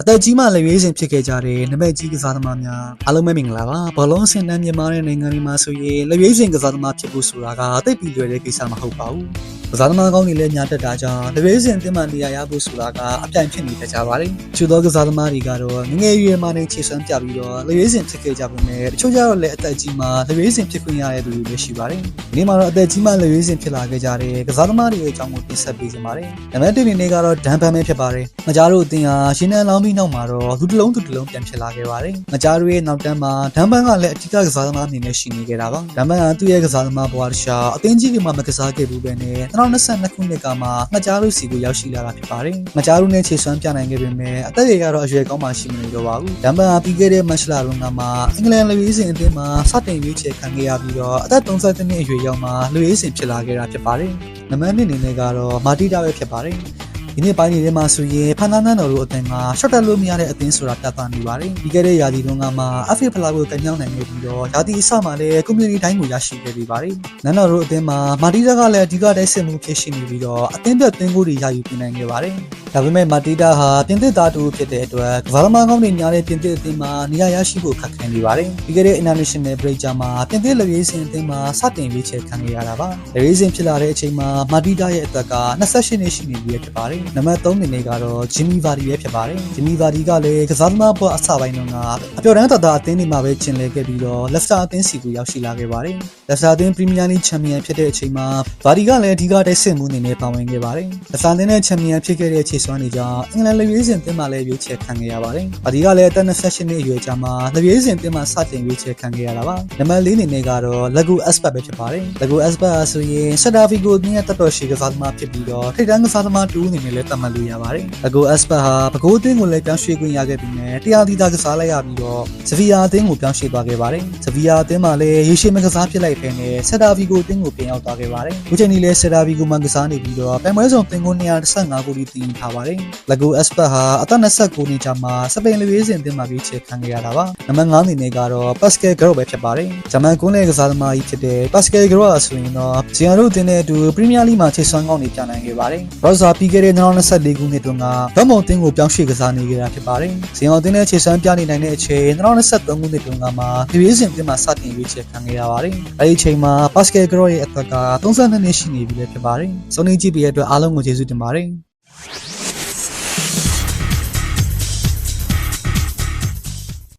အသက်ကြီးမှလက်ရွေးစင်ဖြစ်ခဲ့ကြတဲ့နမက်ကြီးကစားသမားများအားလုံးပဲမင်္ဂလာပါဘောလုံးစင်တန်းမြန်မာတဲ့နိုင်ငံတွေမှာဆိုရင်လက်ရွေးစင်ကစားသမားဖြစ်ဖို့ဆိုတာကတိတ်ပြီးလွယ်တဲ့ကိစ္စမဟုတ်ပါဘူး ကစားသမားကောင်းတွေလည်းညာတက်တာကြောင့်လက်ရွေးစင်အသင်းမှနေရာရဖို့ဆိုတာကအပြိုင်ဖြစ်နေတတ်ကြပါတယ်ချူသောကစားသမားတွေကတော့ငယ်ငယ်ရွယ်မှနဲ့ခြေစွမ်းပြပြီးတော့လက်ရွေးစင်ဖြစ်ခဲ့ကြပုံနဲ့တချို့ကျတော့လည်းအသက်ကြီးမှလက်ရွေးစင်ဖြစ်ခွင့်ရတဲ့သူတွေလည်းရှိပါတယ်ဒီနေ့မှာတော့အသက်ကြီးမှလက်ရွေးစင်ဖြစ်လာခဲ့ကြတဲ့ကစားသမားတွေရဲ့အကြောင်းကိုတင်ဆက်ပေးခြင်းပါတယ်နံပါတ်1အနေနဲ့ကတော့ဒန်ပန်ပဲဖြစ်ပါတယ်မကြားတို့အသင်းဟာရှင်းနန်းလောင်းပြီးနောက်မှာတော့သူတစ်လုံးသူတစ်လုံးပြန်ဖြစ်လာခဲ့ပါတယ်မကြားတို့ရဲ့နောက်တန်းမှာဒန်ပန်ကလည်းအထူးကစားသမားအနေနဲ့ရှိနေခဲ့တာပါဒန်ပန်ကသူ့ရဲ့ကစားသမားဘဝတစ်ခြားအသင်းကြီးတွေမှာမကစားခဲ့ဘူးပဲနဲ့2022ခုနှစ်ကမှမကြားတို့စီကိုရောက်ရှိလာတာဖြစ်ပါတယ်မကြားတို့နဲ့ခြေစွမ်းပြနိုင်ခဲ့ပေမဲ့အသက်အရွယ်ကတော့အရွယ်ကောင်းမှရှိမနေတော့ပါဘူးဒန်ပန်ကပြီးခဲ့တဲ့မတ်လတုန်းကမှအင်္ဂလန်လူရေးစင်အသင်းမှာစတင်ရွေးချယ်ခံခဲ့ရပြီးတော့အသက်32နှစ်အရွယ်ရောက်မှလူရေးစင်ဖြစ်လာခဲ့တာဖြစ်ပါတယ်နံပါတ်2အနေနဲ့ကတော့မာတီတာပဲဖြစ်ပါတယ် ဒီနေ့ပိုင်းတွေထဲမှာဆိုရင်ဖန်နာနန်တော်တို့အသင်းက short တက်လို့မရတဲ့အသင်းဆိုတာပြသနေပါတယ်။ပြီးခဲ့တဲ့ရာသီတုန်းကမှ FA ဖလားကိုကန်မြောက်နိုင်ခဲ့ပြီးတော့ရာသီအစမှာလည်း community တိုင်းကိုရရှိခဲ့ပြီးပါတယ်။နန်တော်တို့အသင်းမှာမာတီတာကလည်းအဓိကတိုက်စစ်မှုဖြစ်ရှိနေပြီးတော့အသင်းပြတ်သင်းကိုတွေရယူပြနိုင်ခဲ့ပါတယ်။ ဒါပေမဲ့မာတီတာဟာပြင်သစ်သားတူဖြစ်တဲ့အတွက်ကစားသမားကောင်းတွေများတဲ့ပြင်သစ်အသင်းမှာနေရာရရှိဖို့ခက်ခဲနေပါတယ်။ပြီးခဲ့တဲ့ international break ကြမှာပြင်သစ်လူရေးစင်အသင်းမှာစတင်ရွေးချယ်ခံခဲ့ရတာပါ။လူရေးစင်ဖြစ်လာတဲ့အချိန်မှာမာတီတာရဲ့အသက်က28နှစ်ရှိနေပြီဖြစ်ပါတယ်။နံပါတ်3အနေနဲ့ကတော့ဂျင်မီဗာဒီပဲဖြစ်ပါတယ်ဂျင်မီဗာဒီကလည်းကစားသမားဘဝအစပိုင်းတုန်းကအပျော်တမ်းတတာအသင်းတွေမှာပဲကျင်လည်ခဲ့ပြီးတော့လက်စတာအသင်းစီကိုရောက်ရှိလာခဲ့ပါတယ်လက်စတာအသင်းပရီးမီးယားလိချန်ပီယံဖြစ်တဲ့အချိန်မှာဗာဒီကလည်းအဓိကတိုက်စစ်မှုအနေနဲ့ပါဝင်ခဲ့ပါတယ်လက်စတာအသင်းနဲ့ချန်ပီယံဖြစ်ခဲ့တဲ့အခြေစွမ်းတွေကြောင့်အင်္ဂလန်လူရေးစင်အသင်းမှာလည်းရွေးချယ်ခံခဲ့ရပါတယ်ဗာဒီကလည်းအသက်28နှစ်အရွယ်ကြာမှာလူရေးစင်အသင်းမှာစတင်ရွေးချယ်ခံခဲ့ရတာပါနံပါတ်4အနေနဲ့ကတော့လက်ဂူအက်စပတ်ပဲဖြစ်ပါတယ်လက်ဂူအက်စပတ်ဆိုရင်ဆတာဖီကိုအသင်းရဲ့တက်တော်ရှိကစားသမားဖြစ်ပြီးတော့ထိပ်တန်းကစားသမားတူအနေနဲ့လည်းသတ်မှတ်လို့ရပါတယ်အကိုအက်စပတ်ဟာပကိုးအသင်းကိုလည်းပြောင်းရွှေ့ခွင့်ရခဲ့ပြီးနဲ့တရားသီးသားကစားလိုက်ရပြီးတော့ဇဗီယာအသင်းကိုပြောင်းရွှေ့သွားခဲ့ပါတယ်ဇဗီယာအသင်းမှာလည်းရေရှည်မကစားဖြစ်လိုက်တဲ့နဲ့ဆက်တာဗီကိုအသင်းကိုပြန်ရောက်သွားခဲ့ပါတယ်အခုချိန်นี้လည်းဆက်တာဗီကိုမှကစားနေပြီးတော့ပန်ပွဲဆောင်သင်းကို215ကိုလိတင်ထားပါတယ်လဂိုအက်စပတ်ဟာအသက်29နှစ်ကြာမှစပိန်လူရေးစဉ်အသင်းမှာပြီးချေခံခဲ့ရတာပါနံပါတ်9အနေနဲ့ကတော့ပတ်စကယ်ဂရော့ပဲဖြစ်ပါတယ်ဂျမန်ကွန်းရဲ့ကစားသမားကြီးဖြစ်တဲ့ပတ်စကယ်ဂရော့ဆိုရင်တော့ဂျီယာရိုအသင်းနဲ့အတူပရီးမီးယားလိမှာချေဆွမ်းကောင်းနေပြနိုင်ခဲ့ပါတယ်ရော့ဇာပြီးခဲ့တဲ့2024ခုနှစ်တုန်းကဗတ်မုံအသင်းကိုပြောင်းရွှေ့ကစားနေခဲ့တာဖြစ်ပါတယ်။ဇင်အောင်အသင်းနဲ့ခြေစွမ်းပြနေနိုင်တဲ့အချိန်2023ခုနှစ်တုန်းကမှဒီရေးစဉ်အသင်းမှာစတင်ရွေးချယ်ခံခဲ့ရပါတယ်။အဲဒီအချိန်မှာပတ်စကယ်ဂရော့ရဲ့အသက်က32နှစ်ရှိနေပြီလည်းဖြစ်ပါတယ်။စုံနေကြည့်ပြီးတဲ့အတွက်အားလုံးကိုကျေးဇူးတင်ပါတယ်။